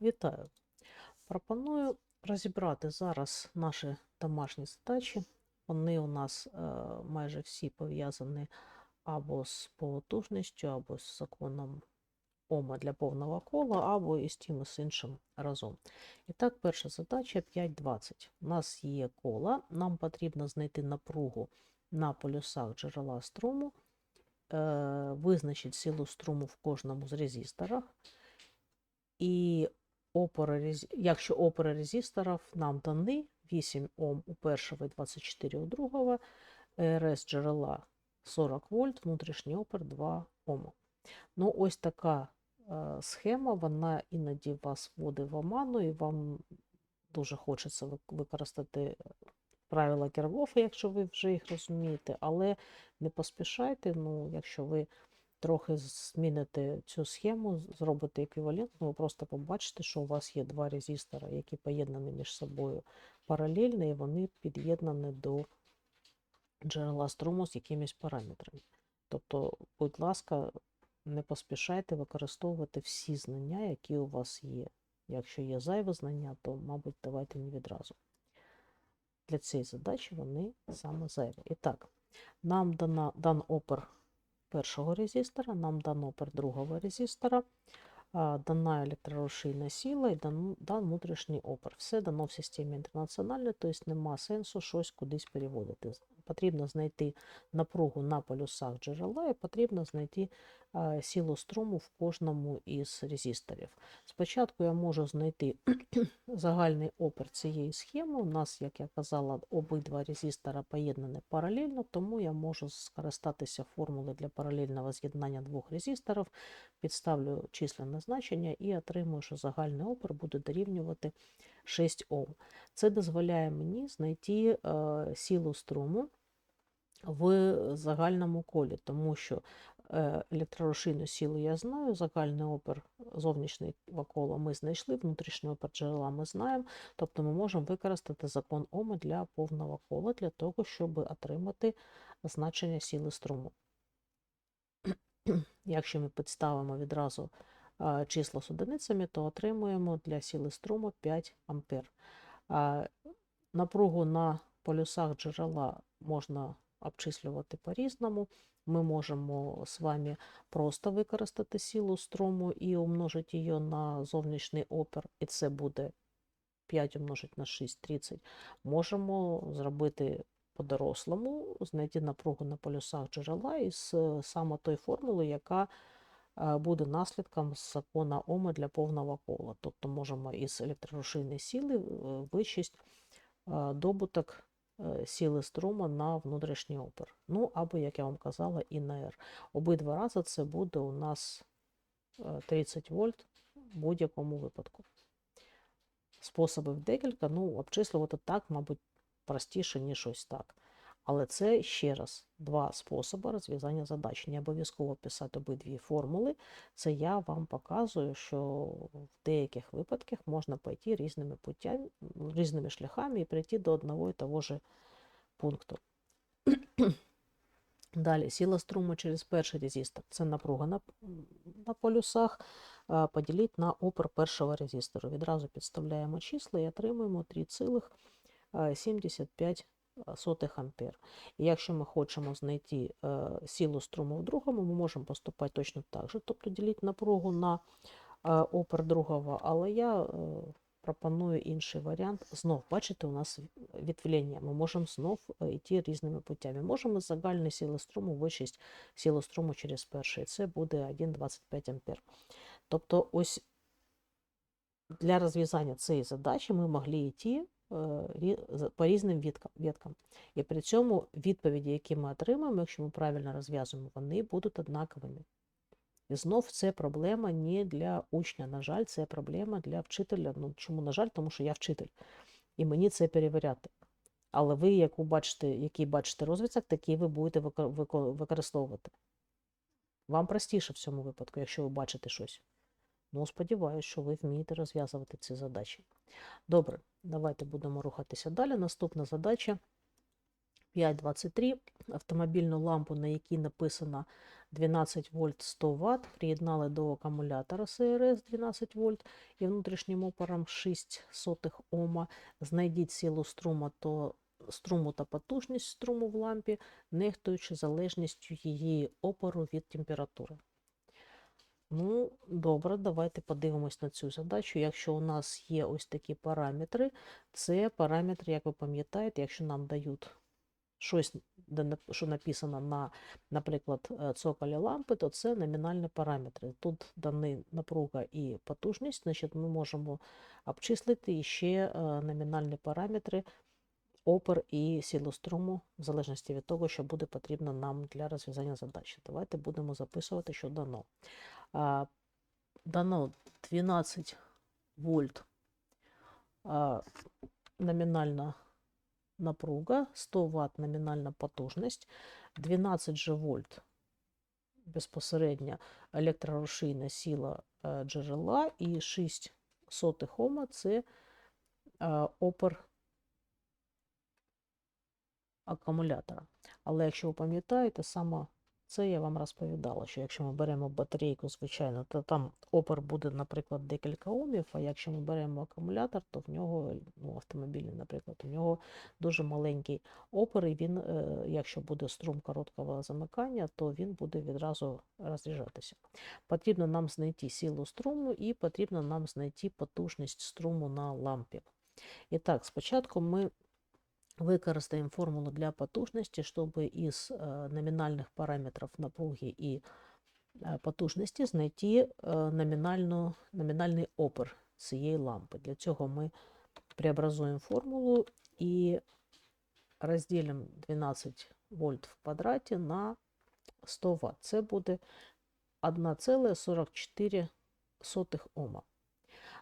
Вітаю! Пропоную розібрати зараз наші домашні задачі. Вони у нас е, майже всі пов'язані або з потужністю, або з законом Ома для повного кола, або із тим і з іншим разом. І так, перша задача 5.20. У нас є коло, нам потрібно знайти напругу на полюсах джерела струму, е, визначити силу струму в кожному з резисторах. І опори, якщо опори резисторів нам дані 8 Ом у першого і 24 у другого, РС джерела 40 вольт, внутрішній опір 2 Ома. Ну, ось така е, схема, вона іноді вас вводить в оману, і вам дуже хочеться використати правила Кіргофа, якщо ви вже їх розумієте, але не поспішайте, ну, якщо ви трохи зміните цю схему, з- зробите еквівалентну, ви просто побачите, що у вас є два резистора, які поєднані між собою паралельно, і вони під'єднані до джерела струму з якимись параметрами. Тобто, будь ласка, не поспішайте використовувати всі знання, які у вас є. Якщо є зайве знання, то, мабуть, давайте не відразу. Для цієї задачі вони саме зайві. І так, нам дана, дан опер першого резистора, нам дано опер другого резистора, дана електророшійна сила і дан, дан внутрішній опер. Все дано в системі інтернаціональної, тобто нема сенсу щось кудись переводити. Потрібно знайти напругу на полюсах джерела і потрібно знайти а, силу струму в кожному із резисторів. Спочатку я можу знайти загальний опір цієї схеми. У нас, як я казала, обидва резистора поєднані паралельно, тому я можу скористатися формулою для паралельного з'єднання двох резисторів, підставлю численне значення і отримую, що загальний опір буде дорівнювати 6 Ом. Це дозволяє мені знайти е, силу струму в загальному колі, тому що е, електрорушійну силу я знаю, загальний опір зовнішнього кола ми знайшли, внутрішній опір джерела ми знаємо, тобто ми можемо використати закон Ома для повного кола, для того, щоб отримати значення сили струму. Якщо ми підставимо відразу числа з одиницями, то отримуємо для сили струму 5 ампер. Напругу на полюсах джерела можна обчислювати по-різному. Ми можемо з вами просто використати силу струму і умножити її на зовнішній опір, і це буде 5 умножити на 6 – 30. Можемо зробити по-дорослому, знайти напругу на полюсах джерела із е, саме той формули, яка буде наслідком закона Ома для повного кола. Тобто можемо із електрорушійної сили е, е, добуток е, сили струму на внутрішній опір. Ну, або, як я вам казала, і на R. Обидва рази це буде у нас е, 30 вольт в будь-якому випадку. Способів декілька, ну, обчислювати так, мабуть, простіше, ніж ось так. Але це ще раз два способи розв'язання задач. Не обов'язково писати обидві формули. Це я вам показую, що в деяких випадках можна пойти різними путями, різними шляхами і прийти до одного і того ж пункту. Далі, сила струму через перший резистор. Це напруга на, на полюсах. Поділіть на опір першого резистору. Відразу підставляємо числа і отримуємо 3,75 ампер. І якщо ми хочемо знайти е, силу струму в другому, ми можемо поступати точно так же, тобто ділити напругу на е, опір другого, але я е, пропоную інший варіант. Знов, бачите, у нас відвлення. Ми можемо знов е, йти різними путями. Можемо з загальної струму вичесть силу струму через перший. Це буде 1,25 ампер. Тобто, ось для розв'язання цієї задачі ми могли йти е, по різним веткам. І при цьому відповіді, які ми отримаємо, якщо ми правильно розв'язуємо, вони будуть однаковими. І знов це проблема не для учня, на жаль, це проблема для вчителя. Ну чому, на жаль, тому що я вчитель, і мені це перевіряти. Але ви, яку бачите, який бачите розвиток, такий ви будете вико- вико- використовувати. Вам простіше в цьому випадку, якщо ви бачите щось. Ну, сподіваюся, що ви вмієте розв'язувати ці задачі. Добре, давайте будемо рухатися далі. Наступна задача 523 автомобільну лампу, на якій написано 12 вольт 100 Вт, приєднали до акумулятора СРС 12 вольт і внутрішнім опором 6 сотих Ома. Знайдіть силу струму, то, струму та потужність струму в лампі, нехтуючи залежністю її опору від температури. Ну, добре, давайте подивимось на цю задачу. Якщо у нас є ось такі параметри, це параметри, як ви пам'ятаєте, якщо нам дають щось, що написано на, наприклад, е, цоколі лампи, то це номінальні параметри. Тут дані напруга і потужність, значить ми можемо обчислити ще е, номінальні параметри опір і силу в залежності від того, що буде потрібно нам для розв'язання задачі. Давайте будемо записувати, що дано. А, дано 12 вольт а, номінальна напруга, 100 Вт номінальна потужність, 12 же вольт безпосередньо електрорушійна сила е, джерела і 6 сотих Ома – це опір акумулятора. Але якщо ви пам'ятаєте, саме це я вам розповідала, що якщо ми беремо батарейку, звичайно, то там опір буде, наприклад, декілька омів, а якщо ми беремо акумулятор, то в нього, ну, автомобільний, наприклад, у нього дуже маленький опір, і він, е, якщо буде струм короткого замикання, то він буде відразу розряджатися. Потрібно нам знайти силу струму і потрібно нам знайти потужність струму на лампі. І так, спочатку ми використаємо формулу для потужності, щоб із е, номінальних параметрів напруги і е, потужності знайти е, номінальну, номінальний опір цієї лампи. Для цього ми преобразуємо формулу і розділимо 12 вольт в квадраті на 100 Вт. Це буде 1,44 Ома.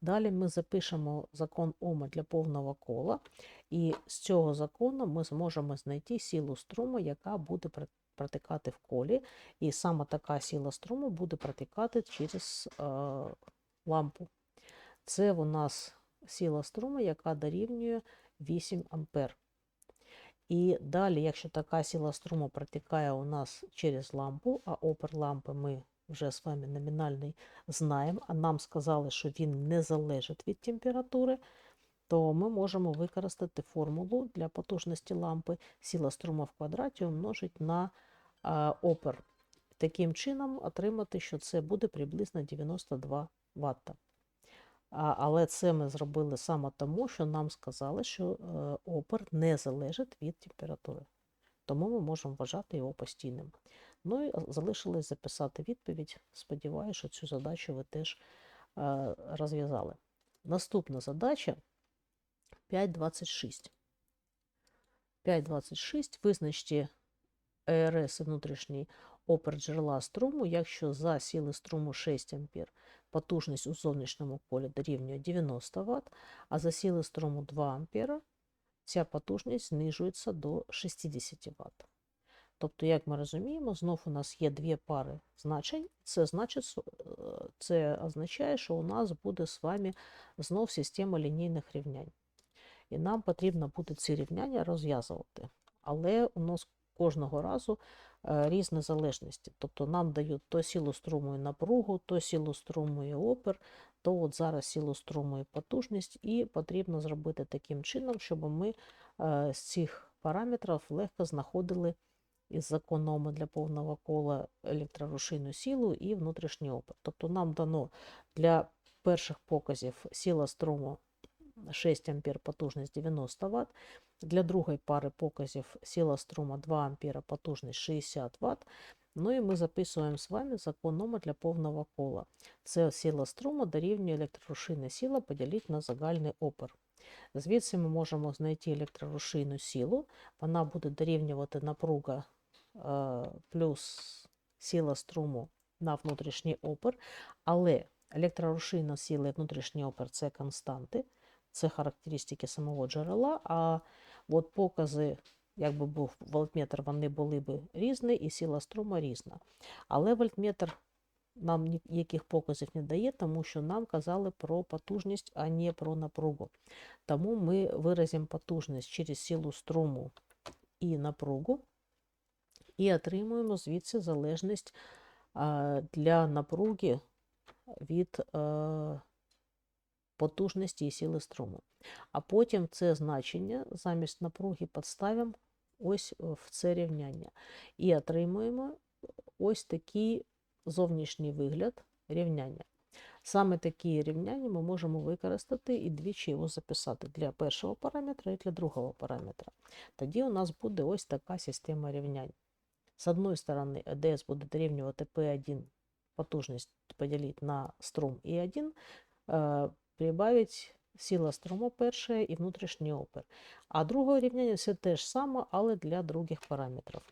Далі ми запишемо закон Ома для повного кола, і з цього закону ми зможемо знайти силу струму, яка буде протикати в колі. І саме така сила струму буде протикати через е, лампу. Це у нас сила струму, яка дорівнює 8 ампер. І далі, якщо така сила струму протікає у нас через лампу, а опір лампи ми вже з вами номінальний знаємо, а нам сказали, що він не залежить від температури, то ми можемо використати формулу для потужності лампи сила струму в квадраті умножить на а, опір. Таким чином отримати, що це буде приблизно 92 Вт. Але це ми зробили саме тому, що нам сказали, що е, опір не залежить від температури. Тому ми можемо вважати його постійним. Ну і залишилось записати відповідь. Сподіваюся, що цю задачу ви теж е, розв'язали. Наступна задача 5.26. 5.26. Визначте ЕРС внутрішній опір джерела струму, якщо за сили струму 6 А потужність у зовнішньому полі дорівнює 90 Вт, а за сили струму 2 А ця потужність знижується до 60 Вт. Тобто, як ми розуміємо, знов у нас є дві пари значень. Це, значить, е, це означає, що у нас буде з вами знов система лінійних рівнянь. І нам потрібно буде ці рівняння розв'язувати. Але у нас кожного разу е, різні залежності. Тобто нам дають то силу струму і напругу, то силу струму і опір, то от зараз силу струму і потужність, і потрібно зробити таким чином, щоб ми е, з цих параметрів легко знаходили із законом для повного кола електрорушійну силу і внутрішній опір. Тобто нам дано для перших показів сила струму 6 А потужність 90 Вт, для другої пари показів сила струму 2 А потужність 60 Вт. Ну і ми записуємо з вами закон Ома для повного кола. Це сила струму дорівнює електрорушійна сила поділити на загальний опір. Звідси ми можемо знайти електрорушійну силу. Вона буде дорівнювати напруга плюс сила струму на внутрішній опір, але електрорушійна сила і внутрішній опір це константи, це характеристики самого джерела, а от покази, якби був вольтметр, вони були б різні, і сила струму різна. Але вольтметр нам ніяких показів не дає, тому що нам казали про потужність, а не про напругу. Тому ми виразимо потужність через силу струму і напругу, і отримуємо звідси залежність для напруги від е, потужності і сили струму. А потім це значення замість напруги підставимо ось в це рівняння. І отримуємо ось такий зовнішній вигляд рівняння. Саме такі рівняння ми можемо використати і двічі його записати для першого параметра і для другого параметра. Тоді у нас буде ось така система рівнянь. З одної сторони, ЕДС буде дорівнювати P1 потужність поділити на струм і 1, е, прибавить сила струму перша і внутрішній опір. А друге рівняння все те ж саме, але для других параметрів.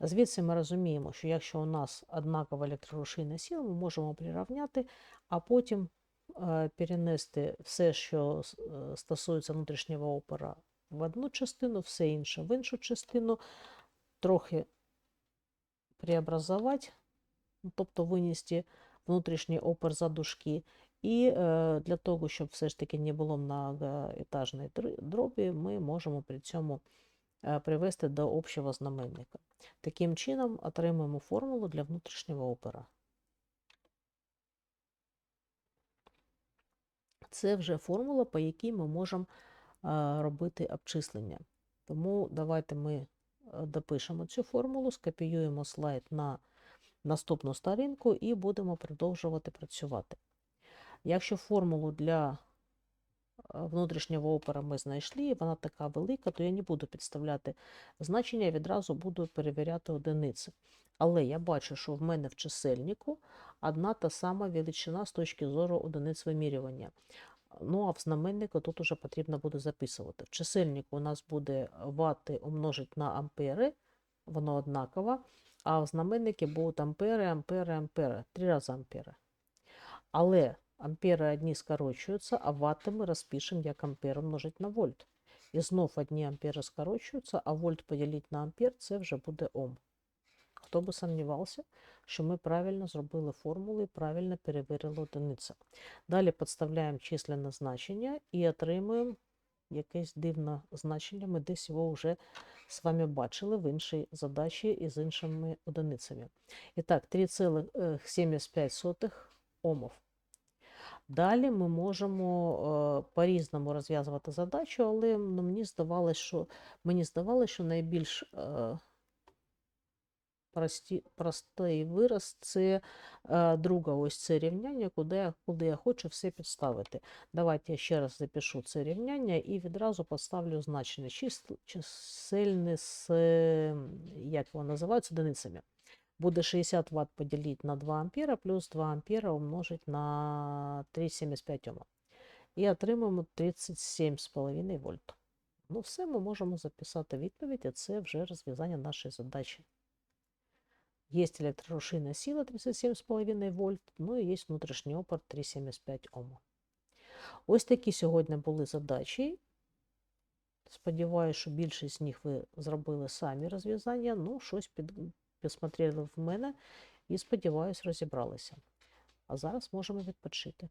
Звідси ми розуміємо, що якщо у нас однакова електрорушійна сила, ми можемо прирівняти, а потім е, перенести все, що е, стосується внутрішнього опора в одну частину, все інше в іншу частину, трохи преобразувати, ну, тобто винести внутрішній опір за дужки. І е, для того, щоб все ж таки не було многоетажної др- дробі, ми можемо при цьому е, привести до общого знаменника. Таким чином отримуємо формулу для внутрішнього опера. Це вже формула, по якій ми можемо е, робити обчислення. Тому давайте ми допишемо цю формулу, скопіюємо слайд на наступну сторінку і будемо продовжувати працювати. Якщо формулу для е, внутрішнього опера ми знайшли, і вона така велика, то я не буду підставляти значення, я відразу буду перевіряти одиниці. Але я бачу, що в мене в чисельнику одна та сама величина з точки зору одиниць вимірювання. Ну, а в знаменнику тут уже потрібно буде записувати. В чисельнику у нас буде вати умножить на ампери, воно однаково, а в знаменнику будуть ампери, ампери, ампери, три рази ампери. Але ампери одні скорочуються, а вати ми розпишемо як ампер умножить на вольт. І знов одні ампери скорочуються, а вольт поділити на ампер це вже буде Ом. Хто би сумнівався, що ми правильно зробили формулу і правильно перевірили одиницю. Далі підставляємо численне значення і отримуємо якесь дивне значення. Ми десь його вже з вами бачили в іншій задачі і з іншими одиницями. І так, 3,75 омов. Далі ми можемо е, по-різному розв'язувати задачу, але мені здавалося, що, мені здавалося, що найбільш е, прості, простий вираз це е, друге ось це рівняння, куди я, куди я хочу все підставити. Давайте я ще раз запишу це рівняння і відразу поставлю значення чис- чисельне з, як його називають, з одиницями. Буде 60 Вт поділити на 2 ампера плюс 2 ампера умножить на 3,75 Ома. І отримаємо 37,5 вольт. Ну, все, ми можемо записати відповідь, а це вже розв'язання нашої задачі. Є електрорушійна сила 37,5 вольт, ну і є внутрішній опор 3,75 Ом. Ось такі сьогодні були задачі. Сподіваюся, що більшість з них ви зробили самі розв'язання, ну, щось під, підсмотрели в мене і, сподіваюся, розібралися. А зараз можемо відпочити.